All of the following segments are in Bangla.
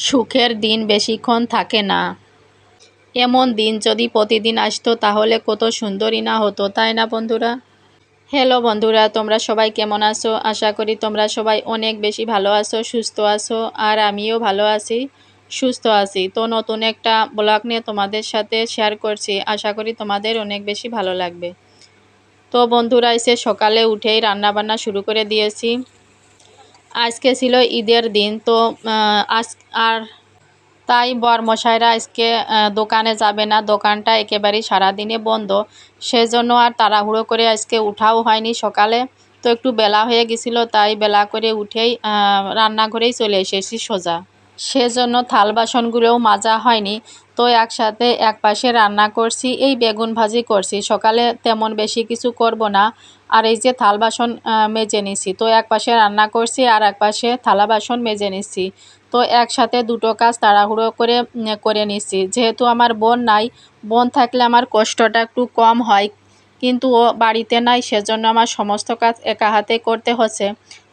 সুখের দিন বেশিক্ষণ থাকে না। এমন দিন যদি প্রতিদিন আসতো, তাহলে কত সুন্দরই না হতো, তাই না বন্ধুরা? হ্যালো বন্ধুরা, তোমরা সবাই কেমন আছো? আশা করি তোমরা সবাই অনেক বেশি ভালো আছো, সুস্থ আছো, আর আমিও ভালো আছি, সুস্থ আছি। তো নতুন একটা ব্লগ নিয়ে তোমাদের সাথে শেয়ার করছি। আশা করি তোমাদের অনেক বেশি ভালো লাগবে। তো বন্ধুরা এসে সকালে উঠেই রান্না বান্না শুরু করে দিয়েছি। আজকে ছিল ঈদের দিন, তো আজ আর তাই বর মশাইরা আজকে দোকানে যাবে না। দোকানটা একেবারেই সারাদিনে বন্ধ। সেজন্য আর তাড়াহুড়ো করে আজকে উঠাও হয়নি সকালে। তো একটু বেলা হয়ে গেছিল, তাই বেলা করে উঠেই রান্নাঘরেই চলে এসেছি সোজা। সেজন্য থাল বাসনগুলোও মাজা হয়নি। তো একসাথে এক পাশে রান্না করছি, এই বেগুন ভাজি করছি। সকালে তেমন বেশি কিছু করব না। আর এই যে থাল বাসন মেজে নিছি। তো এক পাশে রান্না করছি আর এক পাশে থালা বাসন মেজে নিচ্ছি তো একসাথে দুটো কাজ তাড়াহুড়ো করে করে নিচ্ছি যেহেতু আমার বোন নাই, বোন থাকলে আমার কষ্টটা একটু কম হয়। কিন্তু ও বাড়িতে নাই, সেজন্য আমার সমস্ত কাজ একা হাতে করতে হচ্ছে।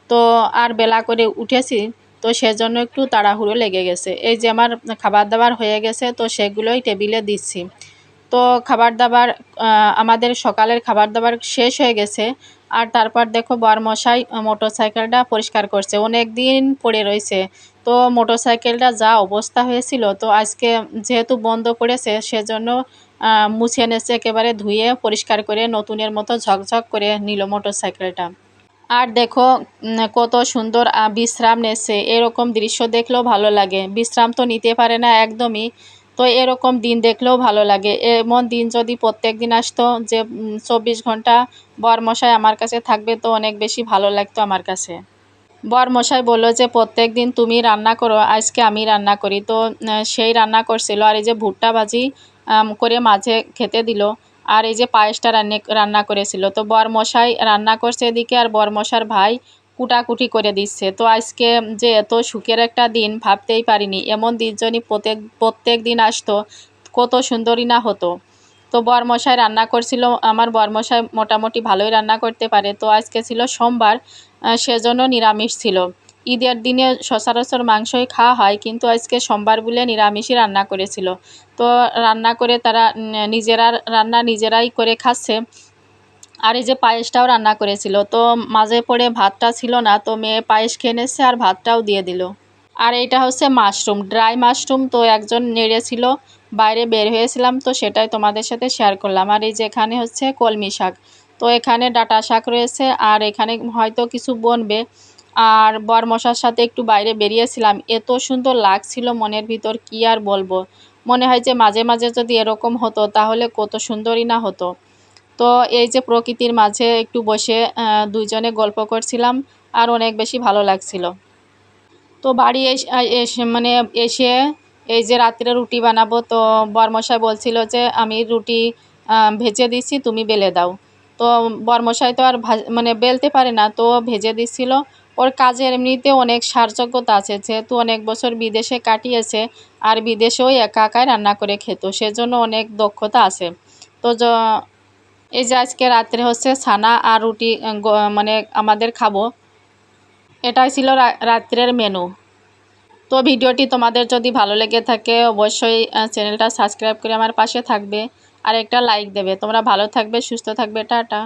তো আর বেলা করে উঠেছি। তো সেজন্য একটু তাড়াহুড়ো লেগে গেছে। এই যে আমার খাবার দাবার হয়ে গেছে, তো সেগুলোই টেবিলে দিচ্ছি। তো খাবার দাবার আমাদের সকালের খাবার দাবার শেষ হয়ে গেছে। আর তারপর দেখো বরমশাই মোটর সাইকেলটা পরিষ্কার করছে। অনেক দিন পড়ে রয়েছে। তো মোটর সাইকেলটা যা অবস্থা হয়েছিল, তো আজকে যেহেতু বন্ধ পড়েছে, সেজন্য মুছে এনেছে, একেবারে ধুয়ে পরিষ্কার করে নতুনের মতো ঝকঝক করে নিল মোটর সাইকেলটা আর দেখো কত সুন্দর বিশ্রাম নেছে এরকম দৃশ্য দেখলেও ভালো লাগে। বিশ্রাম তো নিতে পারে না একদমই, তো এরকম দিন দেখলেও ভালো লাগে। এমন দিন যদি প্রত্যেক দিন আসতো যে চব্বিশ ঘণ্টা বরমশাই আমার কাছে থাকবে, তো অনেক বেশি ভালো লাগতো আমার কাছে। বরমশাই বলল যে প্রত্যেক দিন তুমি রান্না করো, আজকে আমি রান্না করি। তো সেই রান্না করছিল আর এই যে ভুট্টা ভাজি করে মাঝে খেতে দিল। আর এই যে পায়েসটা রান্না রান্না করেছিল। তো বরমশাই রান্না করছে এদিকে আর বরমশার ভাই কুটাকুটি করে দিচ্ছে। তো আজকে যে এত সুখের একটা দিন ভাবতেই পারিনি। এমন দিন যদি প্রত্যেক প্রত্যেক দিন আসতো, কত সুন্দরী না হতো। তো বরমশাই রান্না করছিল, আমার বরমশাই মোটামুটি ভালোই রান্না করতে পারে। তো আজকে ছিল সোমবার সেজন্য নিরামিষ ছিল। ঈদের দিনে সচরাচর মাংসই খাওয়া হয়, কিন্তু আজকে সোমবার বলে নিরামিষই রান্না করেছিল। তো রান্না করে তারা নিজেরা রান্না নিজেরাই করে খাচ্ছে। আর এই যে পায়েসটাও রান্না করেছিল। তো মাঝে পড়ে ভাতটা ছিল না, তো মেয়ে পায়েস খেয়ে নিচ্ছে আর ভাতটাও দিয়ে দিল। আর এইটা হচ্ছে মাশরুম, ড্রাই মাশরুম। তো একজন নেড়েছিল, বাইরে বের হয়েছিলাম, তো সেটাই তোমাদের সাথে শেয়ার করলাম। আর এই যে এখানে হচ্ছে কলমি শাক। তো এখানে ডাটা শাক রয়েছে, আর এখানে হয়তো কিছু বনবে। আর বরমশার সাথে একটু বাইরে বেরিয়েছিলাম। এত সুন্দর লাগছিল মনের ভিতর, কি আর বলব? মনে হয় যে মাঝে মাঝে যদি এরকম হতো, তাহলে কত সুন্দরই না হতো। তো এই যে প্রকৃতির মাঝে একটু বসে দুইজনে গল্প করছিলাম, আর অনেক বেশি ভালো লাগছিল। তো বাড়ি এসে মানে এসে এই যে রাত্রে রুটি বানাবো, তো বরমশাই বলছিল যে, আমি রুটি ভেজে দিচ্ছি, তুমি বেলে দাও। তো বরমশাই তো আর মানে বেলতে পারে না, তো ভেজে দিচ্ছিল। ওর কাজের এমনিতে অনেক সারযোগ্যতা আছে। যেহেতু অনেক বছর বিদেশে কাটিয়েছে আর বিদেশেও একা একাই রান্না করে খেত, সেজন্য অনেক দক্ষতা আছে। তো এই যে আজকে রাত্রে হচ্ছে ছানা আর রুটি মানে আমাদের খাব। এটাই ছিল রাত্রের মেনু। তো ভিডিওটি তোমাদের যদি ভালো লেগে থাকে অবশ্যই চ্যানেলটা সাবস্ক্রাইব করে আমার পাশে থাকবে। আর একটা লাইক দেবে। তোমরা ভালো থাকবে, সুস্থ থাকবে। টাটা।